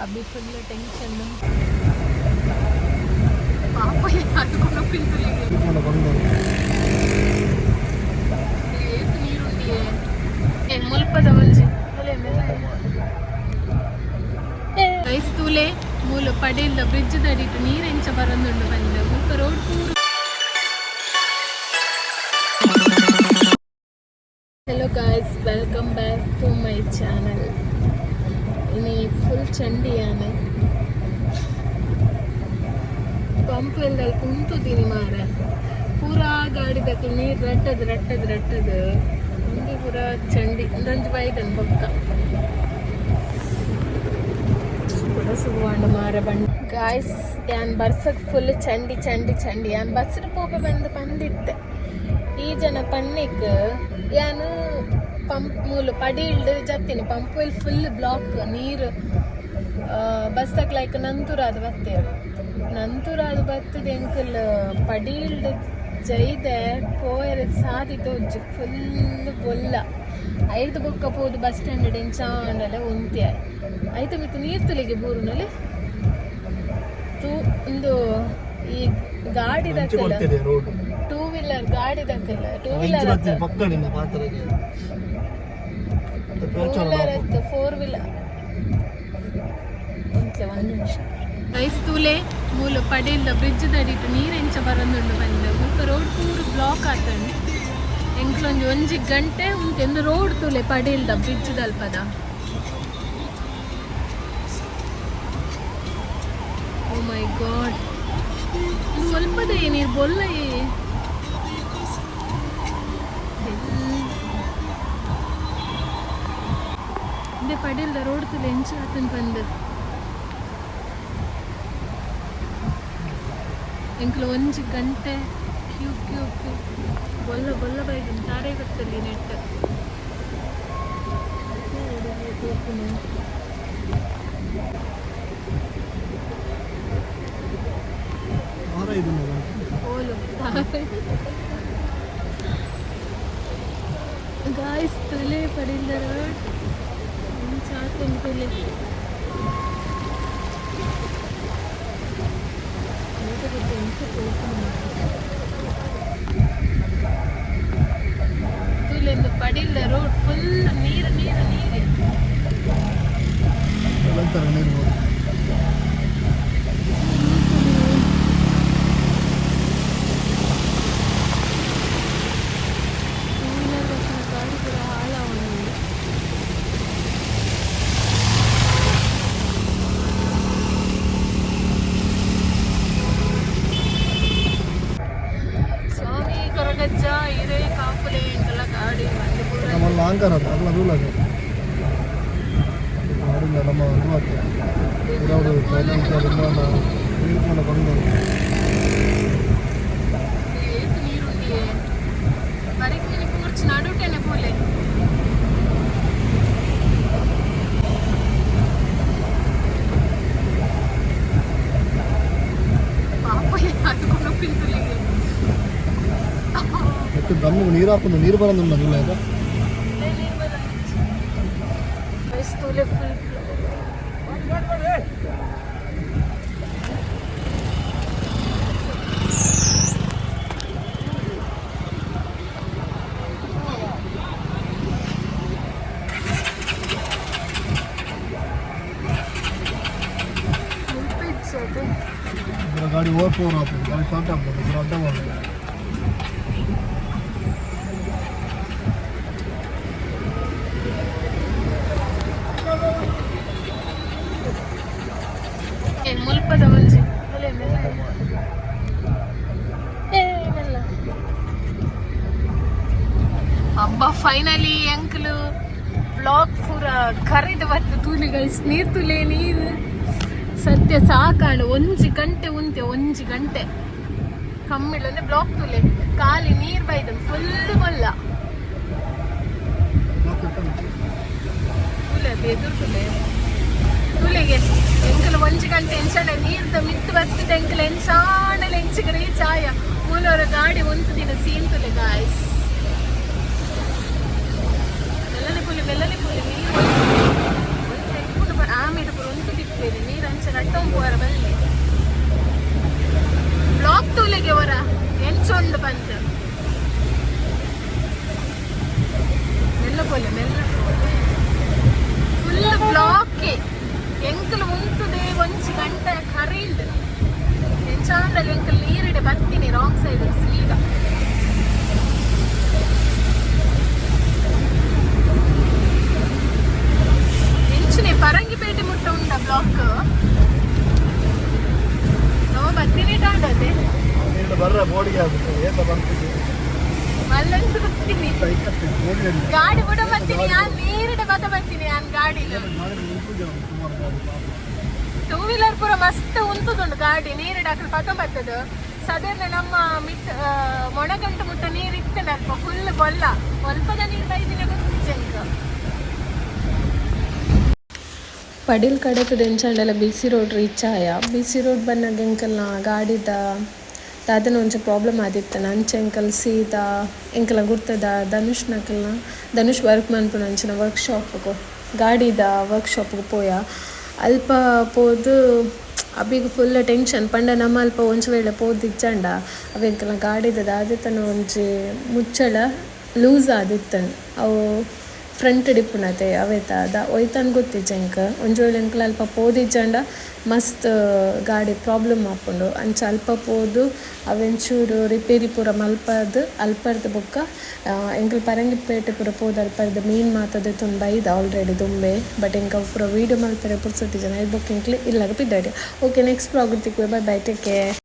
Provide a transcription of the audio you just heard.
ಅಬ್ಬಿ full tension ಪಾಪ ಅದಕೊಂಡು ಪಿಂತುಲಿಗೆ ಏತು ನೀರುಂಡಿಯೇ ಏ ಮುಲ್ಪದ ಒಂಜಿ ರೈಸ್ ತೂಲೆ ಮೂಲ ಪಡೆಯಿಂದ ಬ್ರಿಡ್ಜ್ ತಡಿಟ್ಟು ನೀರೆಂಚ ಬರೊಂದುಂಡು ಬಂದ ಮುಲ್ಪ ರೋಡ್ ಪೂರ hello guys welcome back to my channel ಇನಿ ಫುಲ್ ಚಂಡಿಯಾನೆ ಪಂಪ್ ಎಲ್ಲಲ್ಲಿ ಕುಂತುದೀನಿ ಮಾರ ಪೂರಾ ಗಾಡಿದಕ್ಕೆ ನೀರು ರಟ್ಟದ್, ರಟ್ಟದು ರಟ್ಟದು. ಹಂಗೆ ಪೂರ ಚಂಡಿ. ಒಂದೊಂದು ಬೈದನ್ ಬೊಕ್ಕ ಪೂರ ಸುಗುವಾಂಡ ಮಾರ ಬಂಡ ಗಾಯ್ಸ್ ಯಾನ್ ಬರ್ಸಕ್ ಫುಲ್ ಚಂಡಿ ಚಂಡಿ ಚಂಡಿ. ಯಾನ್ ಬಸ್ರು ಪೋಪ ಬಂದು, ಬಂದಿತ್ತೆ. ಈ ಜನ ಪನ್ನಿಕ್ ಯಾನು ಪಂಪ್ ಪಡಿ ಪಡಿಲ್ಡ್ ಜತ್ತಿನಿ. ಪಂಪ್ ವೆಲ್ ಫುಲ್ ಬ್ಲಾಕ್ ನೀರು ಬಸ್ ಲೈಕ್ ನಂತೂರ ಅದು ಬತ್ತೆ. ನಂತೂರ ಅದು ಬತ್ತದ ಎಂಕಲ್ ಪಡೀಲ್ಡ್ ಜೈದೆ ಪೋಯರ್ ಸಾದಿ ತೋಜು ಫುಲ್ ಬೊಲ್ಲ. ಐದು ಬೊಕ್ಕ ಪೋದು ಬಸ್ ಸ್ಟ್ಯಾಂಡ್ ಎಂಚಾಂಡಲೆ ಒಂತೆ ಐತ ಮಿತ್ತು ನೀರು ತುಲಿಗೆ ಬೂರುನಲ್ಲಿ? ತೂ ಒಂದು ಈ ಗಾಡಿ ಟೂ ವೀಲರ್ ಗಾಡಿ ದಕ್ಕಲ್ಲ ಟೂ ವೀಲರ್ ಫೋರ್ ವೀಲರ್ ಒಂದ್ಸಲ ಒಂದು ನಿಮಿಷ ರೈಸ್ ತೂಲೆ ಮೂಲ ಪಡೆಯಿಂದ ಬ್ರಿಡ್ಜ್ ತಡಿಟ್ಟು ನೀರೆಂಚ ಬರೊಂದುಂಡು ಬಂದ ಮುಲ್ಪ ರೋಡ್ ಪೂರ ಬ್ಲಾಕ್ ಆತಂಡು ಎಂಕ್ಲೊಂದು ಒಂಜಿ ಗಂಟೆ ಉಂಟೆಂದು ರೋಡ್ ತೂಲೆ ಪಡೆಯಿಲ್ದ ಬ್ರಿಡ್ಜ್ ದಲ್ಪದ ಓ ಮೈ ಗಾಡ್ ಇದು ಸ್ವಲ್ಪದೇ ನೀರು ಬೊಲ್ಲ ಇದೆ ರೋಡ್ ತೂಲೆ ಎಂಚ ಆತನ್ ಬಂದು ಎಂಕ್ಲು ಒಂಜಿ ಗಂಟೆ, ಕ್ಯೂ ಕ್ಯೂ ಕ್ಯೂ. ಬೊಲ್ಲ ಬೊಲ್ಲ ಬೈದು ತಾರೆ ಗೊತ್ತಲ್ಲಿ ನೆಟ್. ಓಲು ಗಾಯ್ಸ್, ತುಲೆ ಪಡಿಲ್ದರ sa akin, Philippines. ಪೂರ ನಮ್ಮಲ್ಲಿ ಆಂಕರ್ ಅದು ಅಲ್ಲ ರೂಲ್ ಅದು ಮಾಡಿಲ್ಲ ನಮ್ಮ ಇದು ಆಗ್ತದೆ ಇರೋದು ಫೈನಾನ್ಸಿಯಲ್ ಇಂದ ನೀರು ಬಂದು ಏತು ನೀರುಂಡಿಯೇ ಬರಿಕ್ಕಿನಿ ಕೂರ್ಚಿ ನಡುಟೆನೆ ಪೂಲೆ ಪಾಪ ಅದಕೊಂಡು ಪಿಂತುಲಿಗೆ ಮತ್ತು ದಮ್ಮಿಗೆ ನೀರು ಹಾಕೊಂಡು ನೀರು ಬರೋದು ಇಲ್ಲ ಇದು ವಯಸ್ಸೂಲೆ ಮುಲ್ಪದ ಮೆಲ್ಲ ಅಬ್ಬಾ ಫೈನಲಿ ಅಂಕಲು ಬ್ಲಾಕ್ ಪೂರ ಕರೆದು ಬತ್ತು ತೂಲಿಗಳು ನೀರು ತುಲೆ ನೀರು. ಸದ್ಯ ಸಾಕಾಣ ಒಂಜಿ ಗಂಟೆ ಉಂತೆ ಒಂಜಿ ಗಂಟೆ. ಕಮ್ಮಿಳು ಅಂದ್ರೆ ಬ್ಲಾಕ್ ತುಲೆ. ಖಾಲಿ ನೀರು ಬೈದ ಫುಲ್ ಬಲ್ಲ ತುಲೆ ಬೆದುರು ತುಲೆ. ತುಲೆಗೆ ಎಂಕಲು ಒಂಜಿ ಗಂಟೆ ಎಂಚಡೆ ನೀರ್ದ ಮಿತ್ತು ಬರ್ತದೆ, ಎಂಕಲು ಎಂಚಾಣಲೆ ಎಂಚಿಗರೆ ಚಾಯ. ಮೂಲವರ ಗಾಡಿ ಒಂದು ದಿನ ಸೀನ್ ಗಾಯ್ಸ್ ಮೆಲ್ಲನೆ ಪುಲಿ ಮೆಲ್ಲನೆ ಪುಲಿ ನೀರು ಆಮೇಲೆ ಒಂದು ಅಂಚ ರಟ್ಟಂ ಪೋರ ಬಲ್ಲಿ ಬ್ಲಾಕ್ ತೂಲಿಗೆ ಹೊರ ಎಂಚೊಂದು ಬಂತ ಮೆಲ್ಲ ಪೋಲೆ ಮೆಲ್ಲ ಫುಲ್ ಬ್ಲಾಕ್ ಎಂಕಲ್ ಉಂತುದೆ ಒಂಚಿ ಗಂಟೆ ಕರೀಲ್ಡ್ ಎಂಚಾಂದಲ್ಲಿ ಎಂಕಲ್ ನೀರಿಡೆ ಬರ್ತೀನಿ ರಾಂಗ್ ಸೈಡ್ ಸೀದಾ ಇಂಚನೆ ಪರಂಗಿಪೇಟೆ ಮುಟ್ಟ ಉಂಟ ಬ್ಲಾಕ್ ನೋ ಬರ್ತೀನಿ ಟಾಡದೆ ಬರ್ರ ಬೋಡಿಗೆ ಆಗುತ್ತೆ ಏತ ಬರ್ತೀನಿ ಮಲ್ಲಂತ ಬರ್ತೀನಿ ಗಾಡಿ ಬಿಡ ಬರ್ತೀನಿ ನಾನು ನೇರಡೆ ಬತ್ತ ಬರ್ತೀನಿ ನಾನು ಗಾಡಿನ ಟೂ ವೀಲರ್ ಪೂರ ಮಸ್ತ್ ಉಂತುದುಂಡು ಗಾಡಿ ನೀರಿಡಾಕ ಪತ ಬರ್ತದ ಸಾಧಾರಣ ನಮ್ಮ ಮಿಟ್ ಮೊಣಗಂಟು ಮುಟ್ಟ ನೀರು ಅಲ್ಪ ಫುಲ್ ಬೊಲ್ಲ. ಸ್ವಲ್ಪದ ನೀರು ಬೈದಿನ ಗೊತ್ತಿಂಕ ಪಡಿಲ್ ಕಡೆಗೆ ದೆಂಚಾಂಡೆಲ್ಲ ಬಿ ರೋಡ್ ರೀಚ್ ಆಯ. ಬಿ ಸಿ ರೋಡ್ ಬಂದಾಗ ಎಂಕಲ್ನ ಗಾಡಿದ ದಾದನ ಒಂಚ ಪ್ರಾಬ್ಲಮ್ ಆದಿತ್ತನ ಅಂಚೆ ಎಂಕಲ್ ಸೀದಾ ಎಂಕಲ ಗುರ್ತದ ಧನುಷ್ ನಕಲ್ನ ಧನುಷ್ ವರ್ಕ್ ಮನ್ಪುನ ಅಂಚಿನ ವರ್ಕ್ಶಾಪ್ಗೂ ಗಾಡಿದ ವರ್ಕ್ಶಾಪ್ಗೆ ಪೋಯ. ಅಲ್ಪ ಪೋದು ಅಬಿಗೆ ಫುಲ್ ಟೆನ್ಷನ್ ಪಂಡ ನಮ್ಮ ಅಲ್ಪ ಒಂಜಿ ವೇಳೆ ಪೋದಿಚ್ಚಂಡ ಅವೆಂಕಲ ಗಾಡಿದ ಆದಿತ್ತನ ಒಂಜಿ ಮುಚ್ಚಳ ಲೂಸ್ ಆದಿತ್ತನ್ ಅವು ಫ್ರಂಟ್ ಡಿಪ್ಪುನತೆ ಅವೆತ, ದ ಒಯ್ತನ್ ಗೊತ್ತಿಜ್ಜಂಕ ಒಂಜಿ ವೇಳೆ ಎಂಕ್ಲ ಅಲ್ಪ ಪೋದಿಜ್ಜಂಡ ಮಸ್ತ್ ಗಾಡಿ ಪ್ರಾಬ್ಲಮ್ ಆಪುಂಡು. ಅಂಚ ಅಲ್ಪ ಪೋದು, ಅವೆಂಚೂರು ರಿಪೇರಿ ಪೂರ ಮಲ್ಪದ್, ಅಲ್ಪರ್ದ್ ಬೊಕ್ಕ ಎಂಕಲ್ ಪರಂಗಿಪೇಟೆ ಪೂರ ಪೋದು ಅಲ್ಪರ್ದ್ ಮೀನ್ ಮಾತದ ತುಂಬ ಬೈದ ಆಲ್ರೆಡಿ ದುಂಬೆ. ಬಟ್ ಎಂಕ ಪೂರ ವೀಡಿಯೋ ಮಲ್ಪರೆ ಜನ ಇದು ಬೊಕ್ಕ ಎಂಕ್ಲು ಇಲ್ಲಾಗ ಬಿದ್ದಾಡಿ ಓಕೆ ನೆಕ್ಸ್ಟ್ ಪ್ರಾಗ್ರತಿಗೆ ಬೈ ಬೈ ಟೇಕ್ ಕೇರ್